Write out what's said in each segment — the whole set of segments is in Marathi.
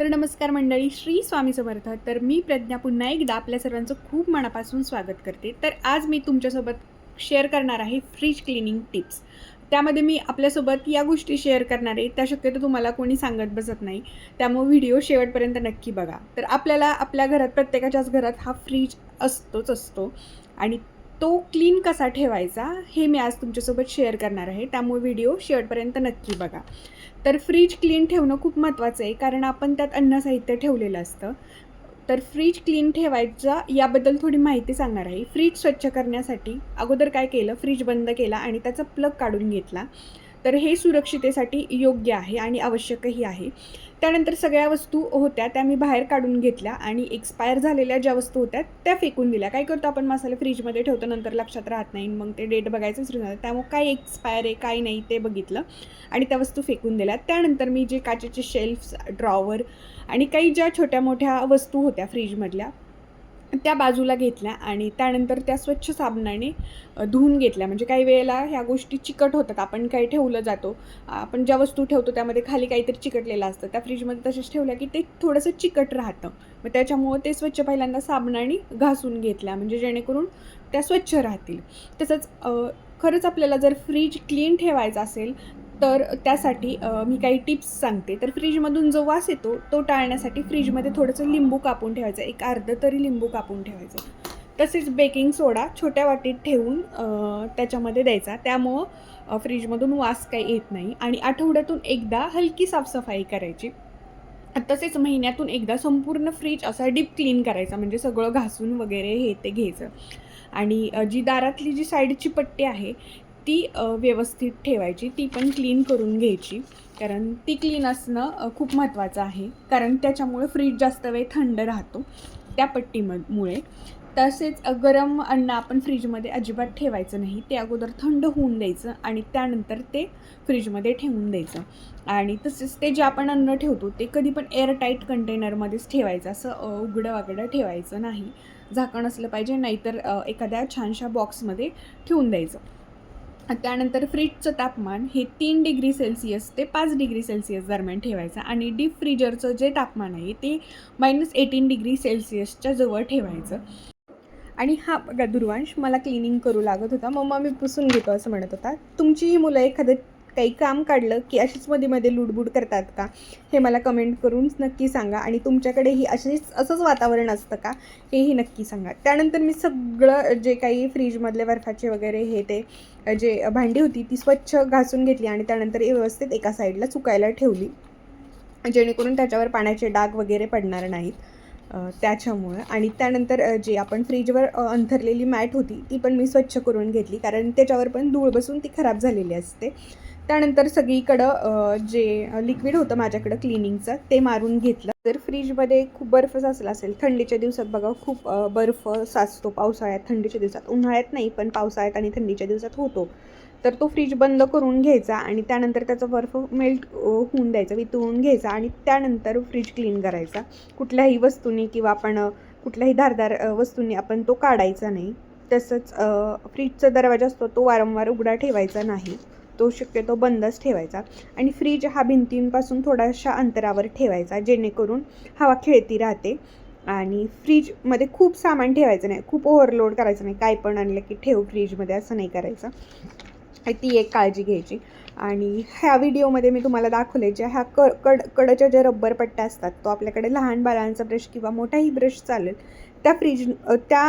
तर नमस्कार मंडळी श्री स्वामी समर्थ. तर मी प्रज्ञा पुन्हा एकदा आपल्या सर्वांचं खूप मनापासून स्वागत करते. तर आज मी तुमच्यासोबत शेअर करणार आहे फ्रीज क्लिनिंग टिप्स त्यामध्ये मी आपल्यासोबत या गोष्टी शेअर करणार आहे. त्या शक्यतो तुम्हाला कोणी सांगत बसत नाही. त्यामुळे व्हिडिओ शेवटपर्यंत नक्की बघा. तर आपल्याला आपल्या घरात प्रत्येकाच्याच घरात हा फ्रीज असतोच असतो. आणि तो क्लीन कसा ठेवायचा हे मी आज तुमच्यासोबत शेअर करणार आहे. त्यामुळे व्हिडिओ शेवटपर्यंत नक्की बघा. तर फ्रीज क्लीन ठेवणं खूप महत्त्वाचं आहे कारण आपण त्यात अन्न साहित्य ठेवलेलं असतं. तर फ्रीज क्लीन ठेवायचा याबद्दल थोडी माहिती सांगणार आहे. फ्रीज स्वच्छ करण्यासाठी अगोदर काय केलं फ्रीज बंद केला आणि त्याचा प्लग काढून घेतला. तर हे सुरक्षितेसाठी योग्य आहे आणि आवश्यकही आहे. त्यानंतर सगळ्या वस्तू होत्या त्या मी बाहेर काढून घेतल्या आणि एक्सपायर झालेल्या ज्या वस्तू होत्या त्या फेकून दिल्या. काय करतो आपण? मसाले फ्रीजमध्ये ठेवतो नंतर लक्षात राहत नाही. मग ते डेट बघायचं विसरून जातं त्यामुळे काय एक्सपायर आहे काय नाही ते बघितलं आणि त्या वस्तू फेकून दिल्या. त्यानंतर मी जे काचेचे शेल्फ्स ड्रॉवर आणि काही ज्या छोट्या मोठ्या वस्तू होत्या फ्रीजमधल्या त्या बाजूला घेतल्या आणि त्यानंतर त्या स्वच्छ साबणाने धुवून घेतल्या. म्हणजे काही वेळेला ह्या गोष्टी चिकट होतात. आपण काही ठेवलं जातो. आपण ज्या वस्तू ठेवतो त्यामध्ये खाली काहीतरी चिकटलेलं असतं. त्या फ्रीजमध्ये तसेच ठेवल्या की ते थोडंसं चिकट राहतं. मग त्याच्यामुळं ते स्वच्छ पहिल्यांदा साबणाने घासून घेतल्या. म्हणजे जेणेकरून त्या स्वच्छ राहतील. तसंच खरंच आपल्याला जर फ्रीज क्लीन ठेवायचा असेल तर त्यासाठी मी काही टिप्स सांगते. तर फ्रीजमधून जो वास येतो तो टाळण्यासाठी फ्रीजमध्ये थोडंसं लिंबू कापून ठेवायचं. एक अर्धं तरी लिंबू कापून ठेवायचं. तसेच बेकिंग सोडा छोट्या वाटीत ठेवून त्याच्यामध्ये द्यायचा. त्यामुळं फ्रीजमधून वास काही येत नाही. आणि आठवड्यातून एकदा हलकी साफसफाई करायची. तसेच महिन्यातून एकदा संपूर्ण फ्रीज असा डीप क्लीन करायचा म्हणजे सगळं घासून वगैरे हे ते घ्यायचं. आणि जी दारातली जी साईडची पट्टी आहे ती व्यवस्थित ठेवायची. ती पण क्लीन करून घ्यायची. कारण ती क्लीन असणं खूप महत्त्वाचं आहे. कारण त्याच्यामुळे फ्रीज जास्त वेळ थंड राहतो. त्या पट्टीमुळे तसेच गरम अन्न आपण फ्रीजमध्ये अजिबात ठेवायचं नाही. ते अगोदर थंड होऊन द्यायचं आणि त्यानंतर ते फ्रीजमध्ये ठेवून द्यायचं. आणि तसेच ते जे आपण अन्न ठेवतो ते कधी पण एअरटाईट कंटेनरमध्येच ठेवायचं. असं उघडं वागडं ठेवायचं नाही. झाकण असलं पाहिजे नाहीतर एखाद्या छानशा बॉक्समध्ये ठेवून द्यायचं. त्यानंतर फ्रीजचं तापमान हे तीन डिग्री सेल्सिअस ते पाच डिग्री सेल्सिअस दरम्यान ठेवायचं आणि डीप फ्रीजरचं जे तापमान आहे ते मायनस एटीन डिग्री सेल्सिअसच्या जवळ ठेवायचं. आणि हा बघा दुर्वांश मला क्लिनिंग करू लागत होता. मम्मा मी पुसून घेतो असं म्हणत होता. तुमची ही मुलं एखादं काही काम काढलं की अशीच मध्ये मध्ये लुडबुड करतात का? हे मला कमेंट करून नक्की सांगा. आणि तुमच्याकडेही अशीच असंच वातावरण असतं का? हेही नक्की सांगा. त्यानंतर मी सगळं जे काही फ्रीजमधले बर्फाचे वगैरे हे ते जे भांडी होती ती स्वच्छ घासून घेतली आणि त्यानंतर व्यवस्थित एका साईडला चुकायला ठेवली. जेणेकरून त्याच्यावर पाण्याचे डाग वगैरे पडणार नाहीत. त्याच्यामुळं. आणि त्यानंतर जी जे आपण फ्रीजवर अंथरलेली मॅट होती ती पण मी स्वच्छ करून घेतली. कारण त्याच्यावर पण धूळ बसून ती खराब झालेली असते. त्यानंतर सगळीकडं जे लिक्विड होतं माझ्याकडं क्लिनिंगचं ते मारून घेतलं. जर फ्रीजमध्ये खूप बर्फ साचला असेल थंडीच्या दिवसात बघा खूप बर्फ साचतो पावसाळ्यात. थंडीच्या दिवसात उन्हाळ्यात नाही पण पावसाळ्यात आणि थंडीच्या दिवसात होतो. तर तो फ्रीज बंद करून घ्यायचा आणि त्यानंतर त्याचा बर्फ मेल्ट होऊन द्यायचा वितळून घ्यायचा आणि त्यानंतर फ्रीज क्लीन करायचा. कुठल्याही वस्तूंनी किंवा आपण कुठल्याही धारदार वस्तूंनी आपण तो काढायचा नाही. तसंच फ्रीजचा दरवाजा असतो तो वारंवार उघडा ठेवायचा नाही. तो शक्यतो बंदच ठेवायचा आणि फ्रीज हा भिंतींपासून थोड्याशा अंतरावर ठेवायचा जेणेकरून हवा खेळती राहते. आणि फ्रीजमध्ये खूप सामान ठेवायचं नाही खूप ओव्हरलोड करायचं नाही काय पण आणलं की ठेव फ्रीजमध्ये असं नाही करायचं. ती एक काळजी घ्यायची. आणि ह्या व्हिडिओमध्ये मी तुम्हाला दाखवले ज्या ह्या क कड कडच्या ज्या रब्बर पट्ट्या असतात तो आपल्याकडे लहान बाळांचा ब्रश किंवा मोठाही ब्रश चालेल त्या फ्रीज त्या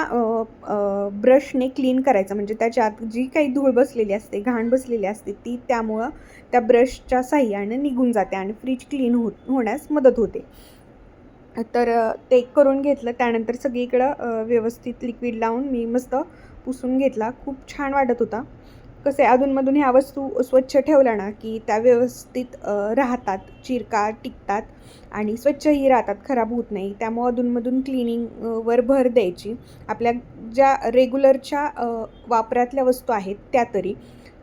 ब्रशने क्लीन करायचं. म्हणजे त्याच्यात जी काही धूळ बसलेली असते घाण बसलेली असते ती त्यामुळं त्या ब्रशच्या साह्याने निघून जाते आणि फ्रीज क्लीन हो होण्यास मदत होते. तर ते करून घेतलं. त्यानंतर सगळीकडं व्यवस्थित लिक्विड लावून मी मस्त पुसून घेतला. खूप छान वाटत होता. कसे अधूनमधून ह्या वस्तू स्वच्छ ठेवल्या ना की त्या व्यवस्थित राहतात चिरका टिकतात आणि स्वच्छही राहतात खराब होत नाही. त्यामुळं अधूनमधून क्लिनिंगवर भर द्यायची. आपल्या ज्या रेग्युलरच्या वापरातल्या वस्तू आहेत त्या तरी.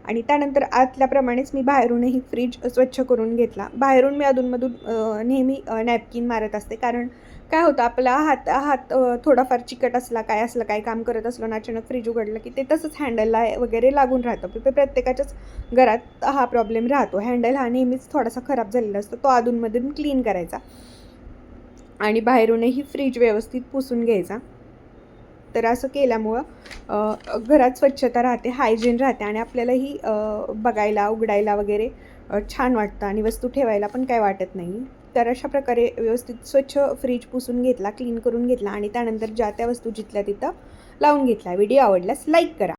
आणि त्यानंतर आतल्याप्रमाणेच मी बाहेरूनही फ्रीज स्वच्छ करून घेतला. बाहेरून मी अधूनमधून नेहमी नॅपकिन मारत असते. कारण काय होतं आपला हात हात थोडाफार चिकट असला काय असलं काय काम करत असलो ना अचानक फ्रीज उघडलं की ते तसंच हँडलला वगैरे लागून राहतं. पे- प्रत्येकाच्याच घरात हा प्रॉब्लेम राहतो. हँडल हा नेहमीच थोडासा खराब झालेला असतो. तो अधूनमधून क्लीन करायचा आणि बाहेरूनही फ्रीज व्यवस्थित पुसून घ्यायचा. तर असं केल्यामुळं घरात स्वच्छता राहते हायजीन राहते आणि आपल्यालाही बघायला उघडायला वगैरे छान वाटतं आणि वस्तू ठेवायला पण काय वाटत नाही. तर अशा प्रकारे व्यवस्थित स्वच्छ फ्रीज पुसून घेतला क्लीन करून घेतला आणि त्यानंतर ज्या त्या वस्तू जिथल्या तिथं लावून घेतला व्हिडिओ आवडल्यास लाईक करा.